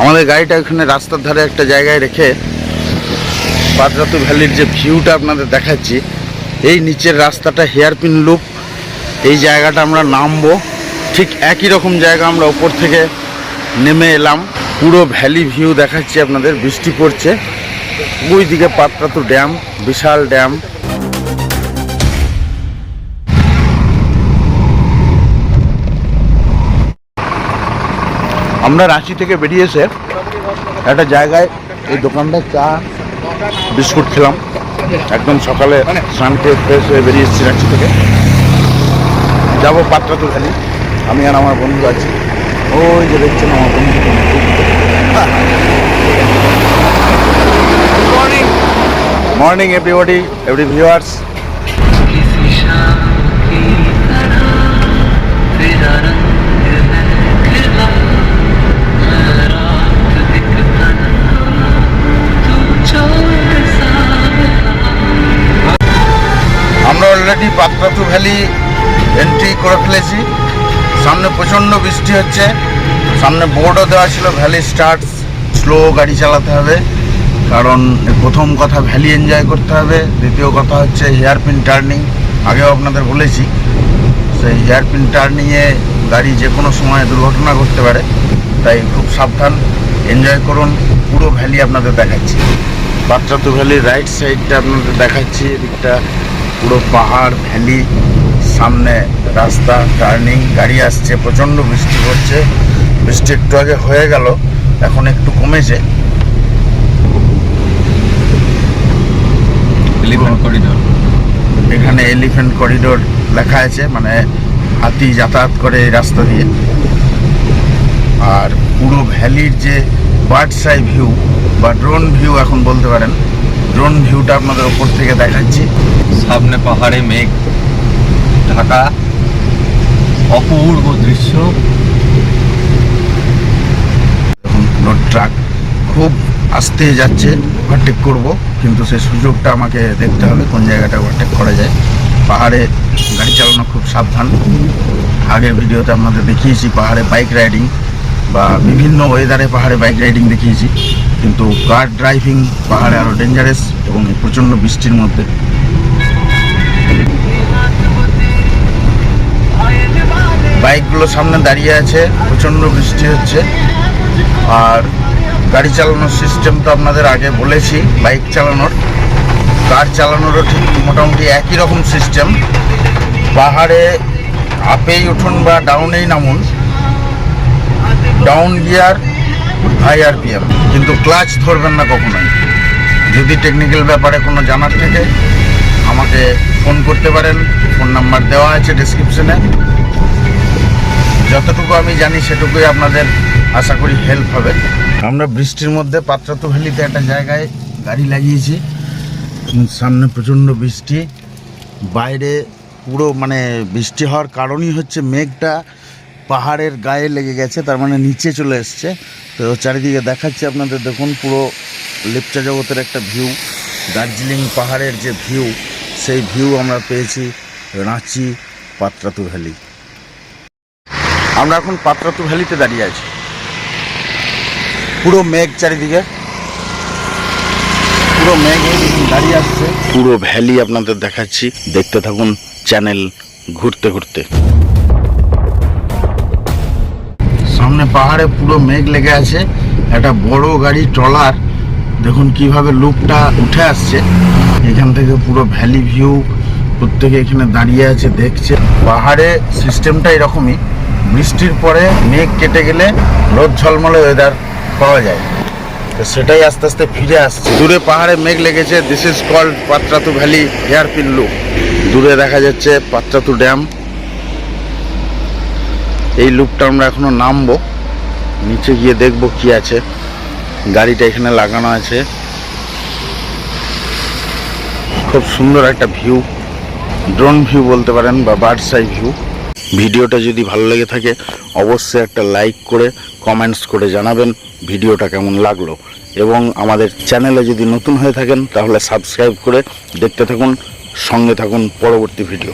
আমাদের গাড়িটা ওখানে রাস্তার ধারে একটা জায়গায় রেখে পাটরাতু ভ্যালির যে ভিউটা আপনাদের দেখাচ্ছি, এই নিচের রাস্তাটা হেয়ারপিন লুপ। এই জায়গাটা আমরা নামবো। ঠিক একই রকম জায়গা আমরা ওপর থেকে নেমে এলাম। পুরো ভ্যালি ভিউ দেখাচ্ছি আপনাদের, বৃষ্টি পড়ছে। ওই দিকে পাটরাতু ড্যাম, বিশাল ড্যাম। আমরা রাঁচি থেকে বেরিয়ে এসে একটা জায়গায় এই দোকানটায় চা বিস্কুট খেলাম একদম সকালে স্নান করে ফ্রেশ হয়ে বেরিয়ে এসেছি রাঁচি থেকে যাবো পাত্রাতু ভ্যালি আমি আর আমার বন্ধু আছি ওই যে দেখছেন আমার বন্ধু মর্নিং এভরিবডি এভরি ভিউয়ার্স किसी शाम की तरह तेरा रंग already Patratu valley entry করে ফেলেছি। সামনে প্রচণ্ড বৃষ্টি হচ্ছে। সামনে বোর্ডও দেওয়া ছিল ভ্যালি স্টার্ট স্লো গাড়ি চালাতে হবে। কারণ প্রথম কথা ভ্যালি এনজয় করতে হবে। দ্বিতীয় কথা হচ্ছে হেয়ারপিন টার্নিং আগেও আপনাদের বলেছি। সেই হেয়ারপিন টার্নিংয়ে গাড়ি যে কোনো সময় দুর্ঘটনা ঘটতে পারে। তাই খুব সাবধান এনজয় করুন। পুরো ভ্যালি আপনাদের দেখাচ্ছি। বাচ্চাতু ভ্যালির রাইট সাইডটা আপনাদের দেখাচ্ছি, এদিকটা পুরো পাহাড় ভ্যালি সামনে রাস্তা টার্নিং গাড়ি আসছে প্রচণ্ড বৃষ্টি হচ্ছে। বৃষ্টি একটু আগে হয়ে গেল এখন একটু কমেছে। এলিফ্যান্ট করিডোর এখানে এলিফ্যান্ট করিডোর লেখা আছে মানে হাতি যাতায়াত করে এই রাস্তা দিয়ে। আর পুরো ভ্যালির যে বার্ডস আই ভিউ বা ড্রোন ভিউ এখন বলতে পারেন ড্রোন ভিউটা আপনাদের ওপর থেকে দেখাচ্ছি। সামনে পাহাড়ে মেঘ, ঢাকা। অপূর্ব দৃশ্য। ট্রাক খুব আস্তে যাচ্ছে ওভারটেক করব, কিন্তু সেই সুযোগটা আমাকে দেখতে হবে, কোন জায়গাটা ওভারটেক করা যায়। পাহাড়ে গাড়ি চালানো খুব সাবধান। আগের ভিডিওতে আপনাদের দেখিয়েছি, পাহাড়ে বাইক রাইডিং বা বিভিন্ন ওয়েদারে পাহাড়ে বাইক রাইডিং দেখিয়েছি। কিন্তু কার ড্রাইভিং পাহাড়ে আরও ডেঞ্জারাস এবং প্রচণ্ড বৃষ্টির মধ্যে। বাইকগুলো সামনে দাঁড়িয়ে আছে, প্রচণ্ড বৃষ্টি হচ্ছে। আর গাড়ি চালানোর সিস্টেম তো আপনাদের আগে বলেছি বাইক চালানোর। কার চালানোরও ঠিক মোটামুটি একই রকম সিস্টেম পাহাড়ে আপেই উঠুন বা ডাউনেই নামুন। ডাউন গিয়ার হাই আরপিএম কিন্তু ক্লাচ ধরবেন না কখনোই। যদি টেকনিক্যাল ব্যাপারে কোনো জানার থাকে, আমাকে ফোন করতে পারেন। ফোন নাম্বার দেওয়া আছে ডিসক্রিপশনে যতটুকু আমি জানি, সেটুকুই আপনাদের আশা করি হেল্প হবে। আমরা বৃষ্টির মধ্যে পাত্রাতু ভ্যালিতে একটা জায়গায় গাড়ি লাগিয়েছি। সামনে প্রচণ্ড বৃষ্টি। বাইরে পুরো মানে বৃষ্টি হওয়ার কারণই হচ্ছে মেঘটা। পাহাড়ের গায়ে লেগে গেছে, তার মানে নিচে চলে এসছে। তো চারিদিকে দেখাচ্ছে আপনাদের, দেখুন পুরো লেপচা জগতের একটা ভিউ দার্জিলিং পাহাড়ের যে ভিউ সেই ভিউ আমরা পেয়েছি রাঁচি পাত্রাতু ভ্যালি। আমরা এখন পাত্রাতু ভ্যালিতে দাঁড়িয়ে আছি। পুরো মেঘ চারিদিকে। পুরো মেঘ দাঁড়িয়ে আসছে। পুরো ভ্যালি আপনাদের দেখাচ্ছি। দেখতে থাকুন চ্যানেল ঘুরতে ঘুরতে। সামনে পাহাড়ে পুরো মেঘ লেগে আছে, একটা বড় গাড়ি, ট্রলার। দেখুন কীভাবে লুকটা উঠে আসছে। এখান থেকে পুরো ভ্যালি ভিউ, প্রত্যেকে এখানে দাঁড়িয়ে আছে, দেখছে। পাহাড়ে সিস্টেমটা এরকমই, বৃষ্টির পরে মেঘ কেটে গেলে রোদ ঝলমলে ওয়েদার পাওয়া যায়। তো সেটাই আস্তে আস্তে ফিরে আসছে। দূরে পাহাড়ে মেঘ লেগেছে this is called Patratu valley hairpin look দূরে দেখা যাচ্ছে পাত্রাতু ড্যাম। এই লুকটা আমরা এখনও নামবো। নিচে গিয়ে দেখব কি আছে। গাড়িটা এখানে লাগানো আছে। খুব সুন্দর একটা ভিউ। ড্রোন ভিউ বলতে পারেন বা বার্ডস আই ভিউ। ভিডিওটা যদি ভালো লেগে থাকে, অবশ্যই একটা লাইক করে, কমেন্টস করে জানাবেন ভিডিওটা কেমন লাগল। এবং আমাদের চ্যানেলে যদি নতুন হয়ে থাকেন, তাহলে সাবস্ক্রাইব করে দেখতে থাকুন, সঙ্গে থাকুন পরবর্তী ভিডিও।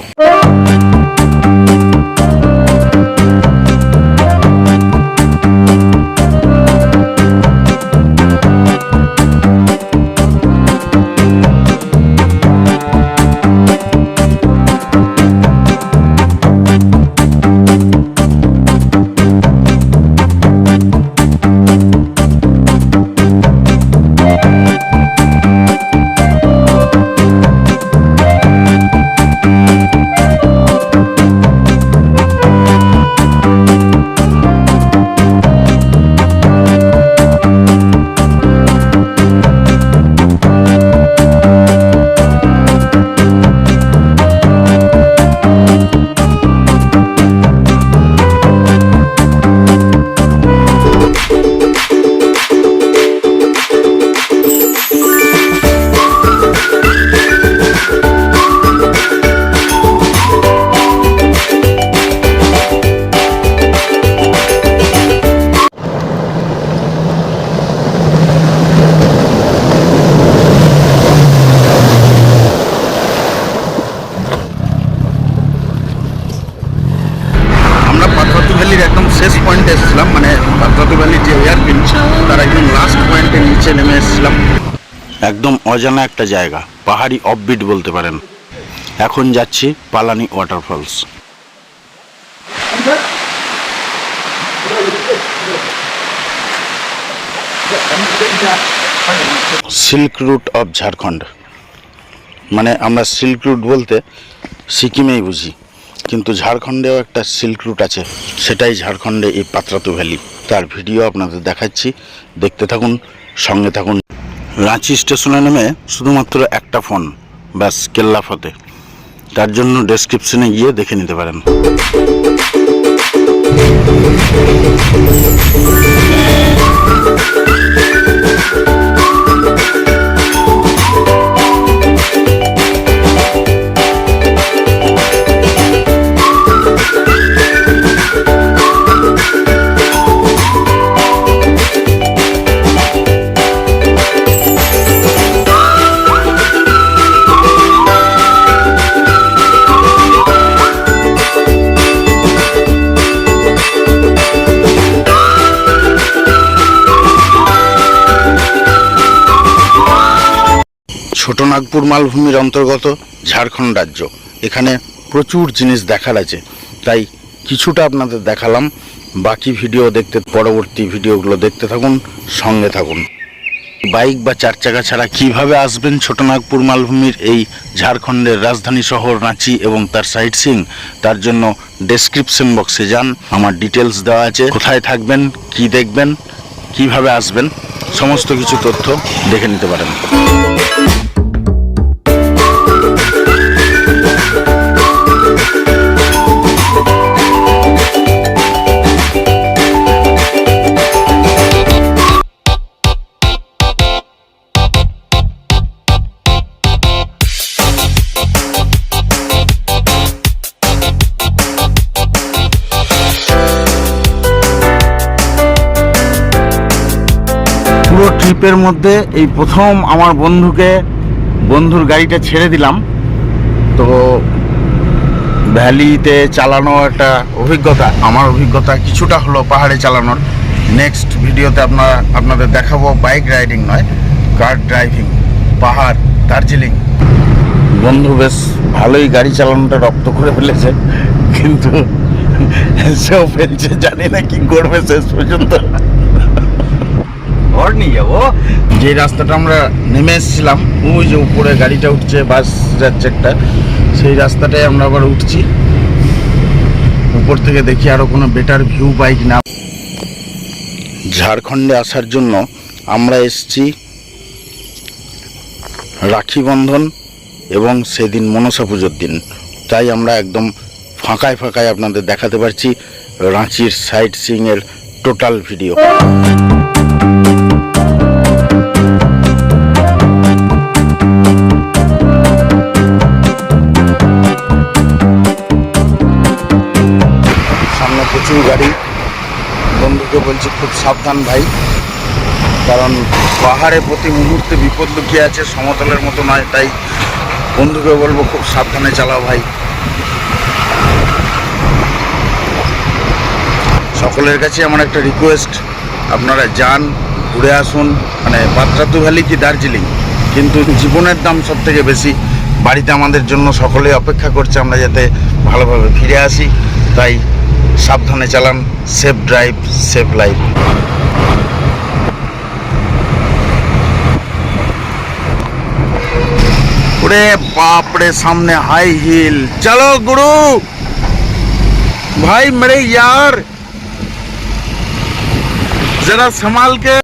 অজানা একটা জায়গা, পাহাড়ি অফবিট বলতে পারেন। এখন যাচ্ছি Palani waterfalls silk route of Jharkhand মানে আমরা সিল্ক রুট বলতে সিকিমেই বুঝি, কিন্তু ঝাড়খণ্ডেও একটা সিল্ক রুট আছে, সেটাই ঝাড়খণ্ডে এই পাত্রাতু ভ্যালি তার ভিডিও আপনাদের দেখাচ্ছি, দেখতে থাকুন, সঙ্গে থাকুন। রাঁচি স্টেশনে নেমে শুধুমাত্র একটা ফোন, ব্যাস কেল্লা ফতে। তার জন্য ডেসক্রিপশনে গিয়ে দেখে নিতে পারেন। ছোটনাগপুর মালভূমির অন্তর্গত ঝাড়খণ্ড রাজ্য। এখানে প্রচুর জিনিস দেখার আছে। তাই কিছুটা আপনাদের দেখালাম। বাকি ভিডিও দেখতে, পরবর্তী ভিডিওগুলো দেখতে থাকুন, সঙ্গে থাকুন। বাইক বা চার চাকা ছাড়া কীভাবে আসবেন ছোটনাগপুর মালভূমির এই ঝাড়খণ্ডের রাজধানী শহর রাঁচি এবং তার সাইট সিং তার জন্য ডেসক্রিপশন বক্সে যান। আমার ডিটেলস দেওয়া আছে। কোথায় থাকবেন, কি দেখবেন, কীভাবে আসবেন, সমস্ত কিছু তথ্য দেখে নিতে পারেন। ট্রিপের মধ্যে এই প্রথম আমার বন্ধুকে, বন্ধুর গাড়িটা ছেড়ে দিলাম। তো ভ্যালিতে চালানো একটা অভিজ্ঞতা, আমার অভিজ্ঞতা কিছুটা হলো পাহাড়ে চালানোর। নেক্সট ভিডিওতে আপনার, আপনাদের দেখাবো বাইক রাইডিং নয় কার ড্রাইভিং পাহাড়, দার্জিলিং। বন্ধু বেশ ভালোই গাড়ি চালানোটা রপ্ত করে ফেলেছে, কিন্তু সেও ফেলছে, জানি না কি করবে শেষ পর্যন্ত। ঘর নিয়ে যাব। যে রাস্তাটা আমরা নেমে এসেছিলাম, ওই যে উপরে গাড়িটা উঠছে, বাস যাচ্ছে একটা, সেই রাস্তাটায় আমরা আবার উঠছি। উপর থেকে দেখি আরও কোনো বেটার ভিউ পাই কিনা। ঝাড়খণ্ডে আসার জন্য আমরা এসছি রাখি বন্ধন এবং সেদিন মনসা পুজোর দিন। তাই আমরা একদম ফাঁকায় ফাঁকায় আপনাদের দেখাতে পারছি, রাঁচির সাইট সিংয়ের টোটাল ভিডিও গাড়ি। বন্ধুকে বলছি, খুব সাবধান ভাই। কারণ পাহাড়ে প্রতি মুহূর্তে বিপদ লুকিয়ে আছে, সমতলের মতো নয়, তাই বন্ধুকে বলব, খুব সাবধানে চালাও ভাই। সকলের কাছে আমার একটা রিকোয়েস্ট আপনারা যান, ঘুরে আসুন মানে পাত্রাতু ভ্যালি কি দার্জিলিং? কিন্তু জীবনের দাম সব থেকে বেশি, বাড়িতে আমাদের জন্য সকলে অপেক্ষা করছে, আমরা যাতে ভালোভাবে ফিরে আসি। তাই সাবধানে চালান সেফ ড্রাইভ সেফ লাইফ ওরে বাপরে সামনে हाई हिल चलो गुरु भाई मेरे यार जरा संभाल के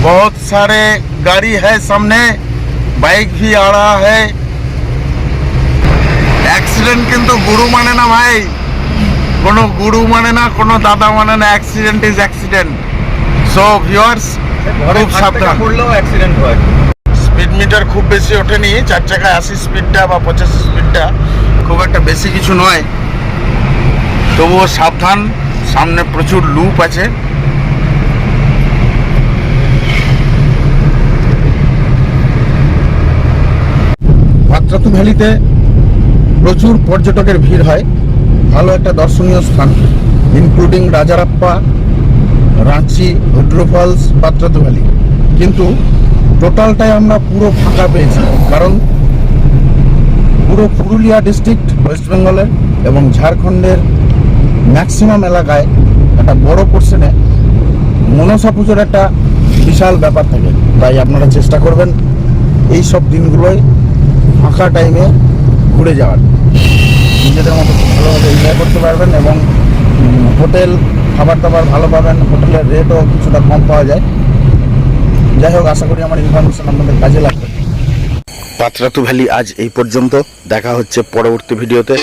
बहुत सारे गाड़ी है सामने बाइक भी आ रहा है অ্যাক্সিডেন্ট কিন্তু গুরু মানে না ভাই কোনো গুরু মানে না কোনো দাদা মানে না accident is accident so viewers খুব সাবধান। পড়লেও অ্যাক্সিডেন্ট হয়। স্পিড মিটার খুব বেশি ওঠেনি চার চাকায় আশি স্পিডটা বা পঁচাশি স্পিডটা খুব একটা বেশি কিছু নয়। তবুও সাবধান সামনে প্রচুর লুপ আছে। পাত্রাতু ভ্যালিতে প্রচুর পর্যটকের ভিড় হয়। ভালো একটা দর্শনীয় স্থান including Rajrappa, Ranchi Hundru falls valley. কিন্তু টোটালটাই আমরা পুরো ফাঁকা পেয়েছি, কারণ পুরো পুরুলিয়া ডিস্ট্রিক্ট ওয়েস্ট বেঙ্গলের এবং ঝাড়খণ্ডের ম্যাক্সিমাম এলাকায় একটা বড় পোর্শনে মনসা পুজোর একটা বিশাল ব্যাপার থাকে। তাই আপনারা চেষ্টা করবেন এই সব দিনগুলোয় ফাঁকা টাইমে ঘুরে যাওয়ার। নিজেদের মতো ভালোভাবে এনজয় করতে পারবেন এবং হোটেল খাবার দাবার ভালো পাবেন, হোটেলের রেটও কিছুটা কম পাওয়া যায়। যাই হোক, আশা করি আমার ইনফরমেশন আপনাদের কাজে লাগবে। পাত্রাতু ভ্যালি আজ এই পর্যন্ত। দেখা হচ্ছে পরবর্তী ভিডিওতে।